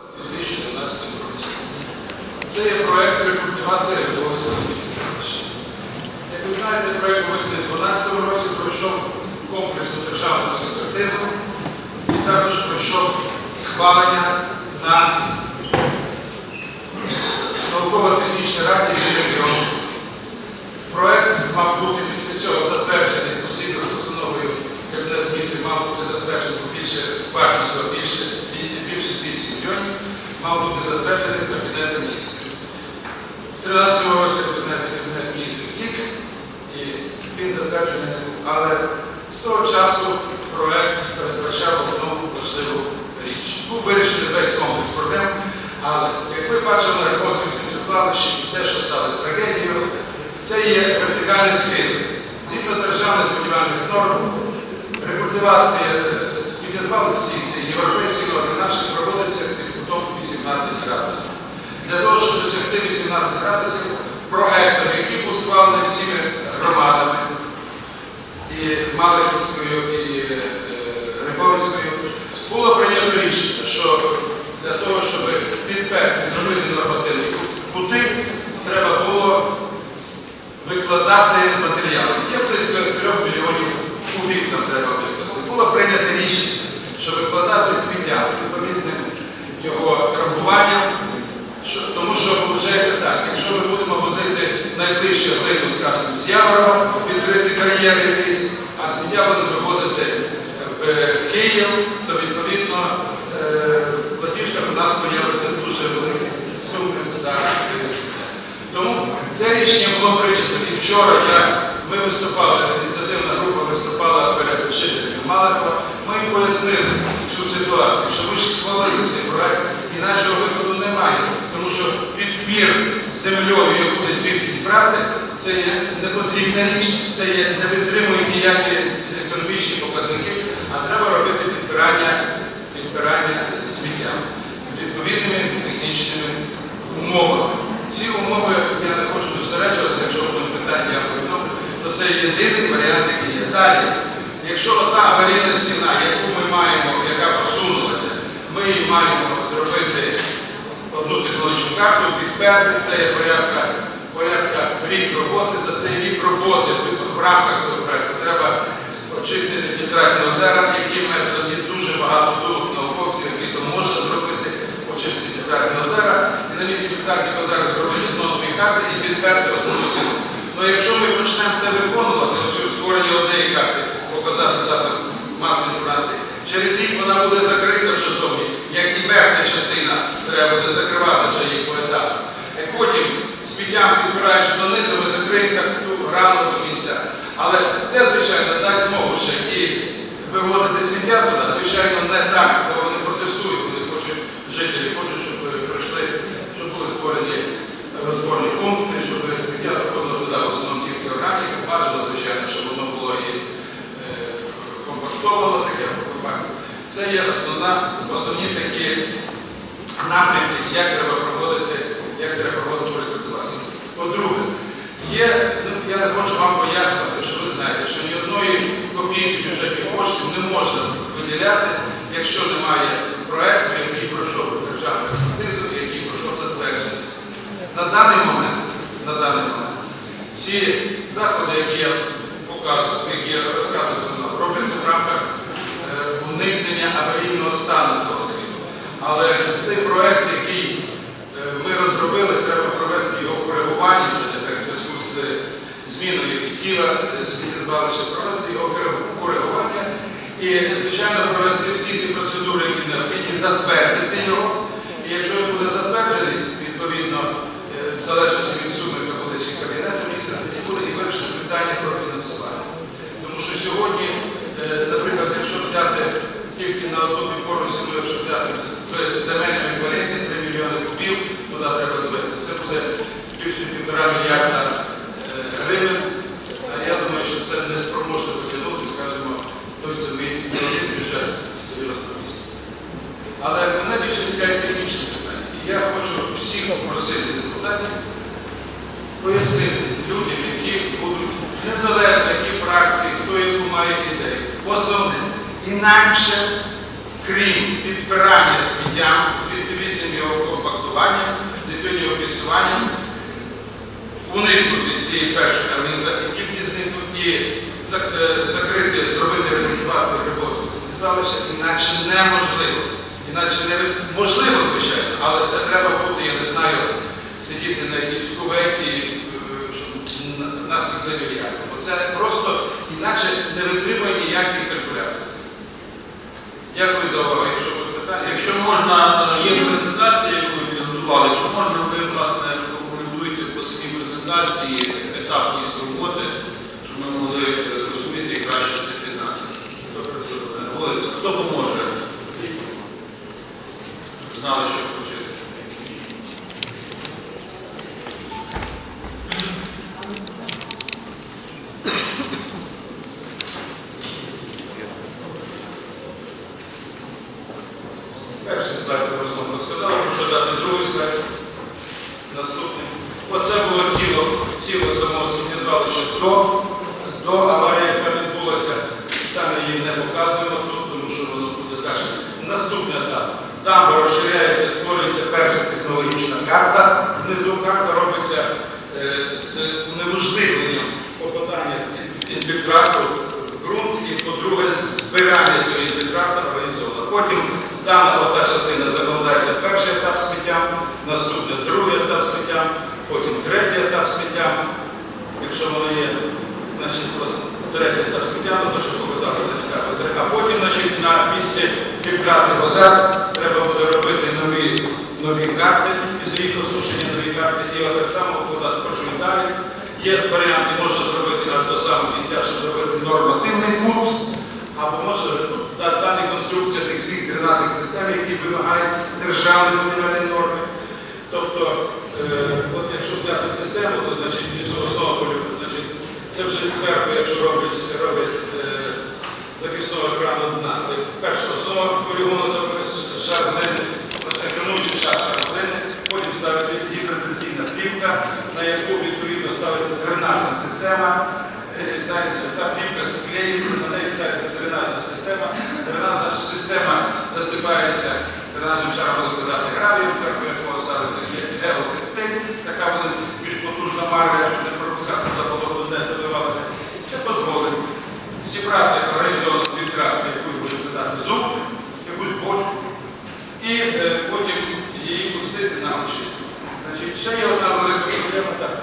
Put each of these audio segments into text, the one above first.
у 2011 році. Це є проєкт рекультивації Рябовського сміттєзвалища. Як ви знаєте, проєкт у 2012 році пройшов комплексну державну експертизу і також пройшов схвалення на науково-технічній раді регіону. Проект мав бути після цього затверджений ну, згідно з постановою Кабінету міністрів, мав бути затверджений більше вартістю, більше, більше 200 мільйонів, мав бути затверджений Кабінетом міністрів. В 2013 році, знаєте, Кабінет міністрів тік, і він затверджений не був. Але з того часу проект передбачав одну важливу річ. Був вирішений весь комплекс проблем, але як ви бачили на Рибовському сміттєзвалищі, те, що сталося трагедією, це є вертикальний схил. Згідно державних будівельних норм, рекультивація е, сміттєзвалищ ці європейські норми наші проводиться під кутом 18 градусів. Для того, щоб досягти 18 градусів, проектом, який був всіми громадами, і Малихівською, і е, Рибовською, було прийнято рішення, що для того, щоб підперти, зробити нормативні кути, треба було викладати матеріали. Є близько 3 мільйонів кубів нам треба викласти. Було прийнято рішення, що викладати сміття з відповідним його трамбуванням, що, тому що виходить так, якщо ми будемо возити найближче глину, скажімо, з Яворова, відкрити кар'єр якийсь, а сміття будемо вивозити в Київ, то відповідно е, платіжка у нас появиться дуже великі суми за сміття. Тому це рішення було прийнято. І вчора я, ми виступали, ініціативна група виступала перед жителями Малахова. Ми пояснили цю ситуацію, що ви ж схвалили цей проект, іначого виходу немає. Тому що підпір землею, яку десь звідкись брати, це є непотрібна річ, це є, не витримує ніякі економічні показники, а треба робити підбирання, підбирання сміття відповідними технічними умовами. Ці умови я не хочу зосереджуватися, якщо будуть питання, то це єдиний варіант, який є. Далі, якщо та аварійна стіна, яку ми маємо, яка посунулася, ми її маємо зробити одну технологічну карту, підперти, це є порядка, порядка рік роботи. За цей рік роботи в рамках цього проекту треба очистити фільтратні озера, які методом є дуже багато думок науковців, які то можна зробити, очистити фільтратні озера, і на місці фільтратних озер зробити знову карти і підперти основну силу. Ну якщо ми почнемо це виконувати, оцю створення однієї карти, засоб масової інформації, через рік вона буде закрита в зовні, як і верхня частина треба буде закривати вже її поетапно. І потім сміттям підбираючи донизу, ми закриємо цю рану до кінця. Але це, звичайно, дасть змогу ще і вивозити сміття туди, звичайно, не так, бо вони протестують, вони хочуть, жителі хочуть, щоб пройшли, щоб були створені розборні пункти, щоб сміття доходило туди в основному тільки органіки, бажано, звичайно, щоб воно було і е, компостовано, таке компактне. Це є основна, основні такі напрямки, як треба проводити, як треба проводити рекультивацію. По-друге, є, ну, я не хочу вам пояснити, що ви знаєте, що ні одної копійки бюджетних коштів не можна виділяти, якщо немає проекту, який пройшов державну експертизу, і який пройшов затвердження. На даний момент, на даний момент, ці заходи, які я показую, які я розказую, робляться в рамках е, уникнення аварійного стану того світу. Але цей проект, який е, ми розробили, треба провести його коригування вже в зв'язку з зміною тіла сміттєзвалища, провести його коригування і, звичайно, провести всі ті процедури, які необхідні, затвердити його. І якщо він буде затверджений, відповідно, е, в залежності від суми, яка буде ще кабінету міністра, тоді буде і вирішити питання про фінансування. Тому що сьогодні, е, наприклад, якщо взяти тільки на одну підпорну сім'ю, якщо взяти земельному еквіваленті 3 мільйони кубів, туди треба звести. Це буде більше півтора мільярда е, гривень. А я думаю, що це не спроможно потягнути, скажімо, той самий бюджет Сєвєродонецька міста. Але мене більше цікавить технічне питання. Я хочу всіх попросити депутатів пояснити людям, які будуть незалежно, які фракції, хто яку має ідею. Основне, інакше крім підпирання сміттям з відповідним його компактуванням, з відповідним його підсуванням, уникнути цієї першої організації тільки знизу і е, закрити, зробити резервацію Грибовського сміттєзвалища, іначе неможливо. Іначе не можливо, звичайно, але це треба бути, я не знаю, сидіти на якійсь куветі, е, на- не виявляти. Бо це просто іначе не витримує ніяких калькуляцій. Дякую за увагу. Якщо будуть питання, Якщо можна, е, є презентація, яку ви підготували, якщо можна, ви, власне, прокоментуйте по самій презентації етапність роботи, щоб ми могли е, зрозуміти і краще це пізнати. Хто допоможе? Знали, що самого сміттєзвалища до, до аварії, яка відбулася. Саме її не показуємо тут, тому що воно буде далі. Наступний етап. Дамба розширяється, створюється перша технологічна карта. Внизу карта робиться е, з унеможливленням попадання інфільтрату в ґрунт і, по-друге, збирання цього інфільтрату організовано. Потім дана ота частина закладається перший етап сміття, наступний другий етап сміття, потім третій етап сміття, якщо воно є, значить, етап сміття, ну, то що показати, цікаво. А потім, значить, на місці фільтрати базар треба буде робити нові, нові карти, після їх осушення нові карти, і так само вкладати прошу далі. Є варіанти, можна зробити аж до самого кінця, щоб зробити нормативний кут, або може ну, да- далі конструкція тих всіх 13 систем, які вимагають державні комунальні норми. Тобто, от якщо взяти систему, то значить від основа полю, значить, це вже зверху, якщо роблять, роблять е, захисного екрану дна, перша основа полігону, то шар глини, екрануючий шар глини, потім ставиться гідроізоляційна плівка, на яку відповідно ставиться дренажна система. Е, Та, та плівка склеюється, на неї ставиться дренажна система. Дренажна система засипається дренажним шаром, буде казати гравієм, зверху якого ставиться геотекстиль, така буде більш потужна марка, щоб не пропускати за подобу, не забивалася. Це дозволить зібрати організовану фільтрат, яку буде казати зуб, якусь бочку, і е, потім її пустити на очистку. Значить, ще є одна велика проблема так.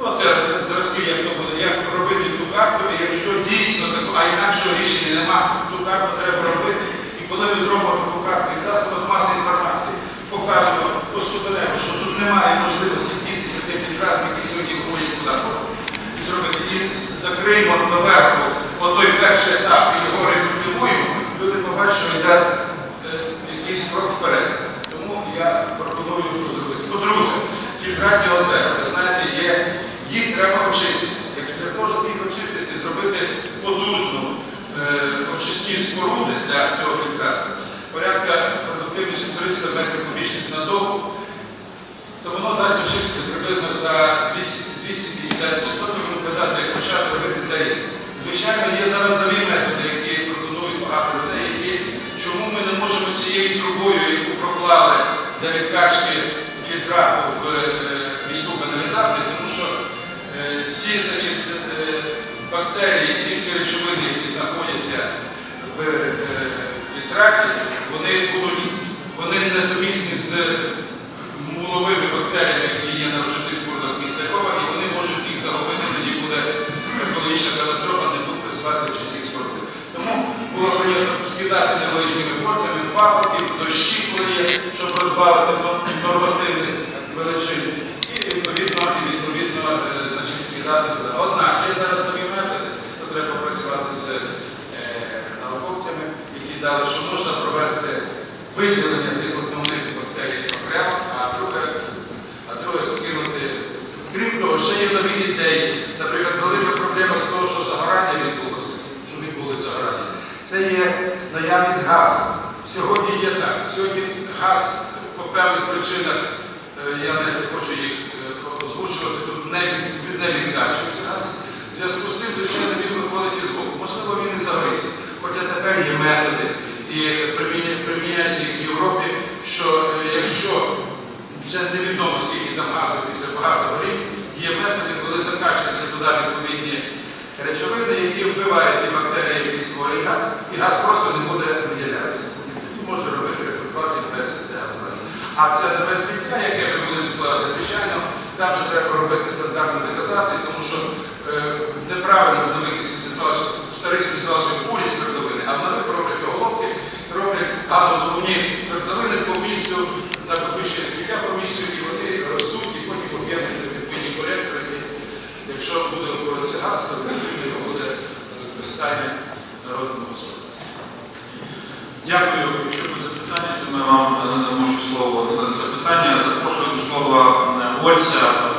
Ну, це зразки, як то буде, як робити ту карту, і якщо дійсно а інакшого рішення немає, ту карту треба робити. Коли ми зробимо таку карту, і засобах маси інформації покажемо, поступимо, що тут немає можливості дітися тих фільтратів, які сьогодні входять куди хочуть. І зробити і закриємо доверху отой перший етап і його рекультивуємо, люди побачать, що йде е, якийсь крок вперед. Тому я пропоную це зробити. По-друге, фільтратні озера, ви знаєте, є, їх треба очистити. Якщо для того, щоб їх очистити, зробити потужну е, очисні споруди для цього фільтрату, порядка продуктивності 300 метрів кубічних на добу, то воно дасть очистити приблизно за 250 тонн. Тобто, казати, як почати робити рік. Звичайно, є зараз нові методи, які пропонують багато людей, які чому ми не можемо цією трубою, яку проклали для відкачки фільтрату в е, міську каналізацію, тому що всі е, бактерії і всі речовини, які знаходяться в е, вони будуть вони несумісні з муловими бактеріями, які є на очисних спорудах міста Львова, і вони можуть їх загубити, тоді буде екологічна катастрофа, не будуть працювати очисні споруди. Тому було прийнято скидати невеличкими порціями папки, дощі, коли щоб розбавити нормативних величин. І відповідно, і відповідно е, значить, скидати туди. Однак є зараз нові методи, то треба працювати з е, науковцями, які дали, що можна провести виділення тих основних бактерій окремо, а друге, а друге скинути. Крім того, ще є нові ідеї. Наприклад, велика проблема з того, що загорання відбулося, що відбулося загорання. Це є наявність газу. Сьогодні є так. Сьогодні газ по певних причинах, е, я не хочу їх е, озвучувати, тут не, не відкачується газ. В зв'язку з тим, звичайно, він виходить із боку. Можливо, він і загориться. Хоча тепер є методи. І і приміня- приміняється їх в Європі, що е, якщо вже невідомо скільки там газу після багато горів, є методи, коли закачуються туди відповідні речовини, які вбивають ті бактерії, які створюють газ, і газ просто не буде виділятися. Може робити рекультивацію без газу. А це нове сміття, яке ми будемо складати, звичайно, там вже треба робити стандартну деказацію, тому що е, неправильно в нових сміттєзвалищах, в старих сміттєзвалищах курять свердловини, а в нових роблять оголовки, роблять газодобувні свердловини по місцю, накопичує сміття по місцю, і вони ростуть, і потім об'єднуються в відповідні колектори. І Якщо буде виходитися газ, то відповідно буде використання народного господарства. Дякую. Якщо будуть запитання, то ми вам надамо ще слово на запитання. Запрошую до слова е, Ольця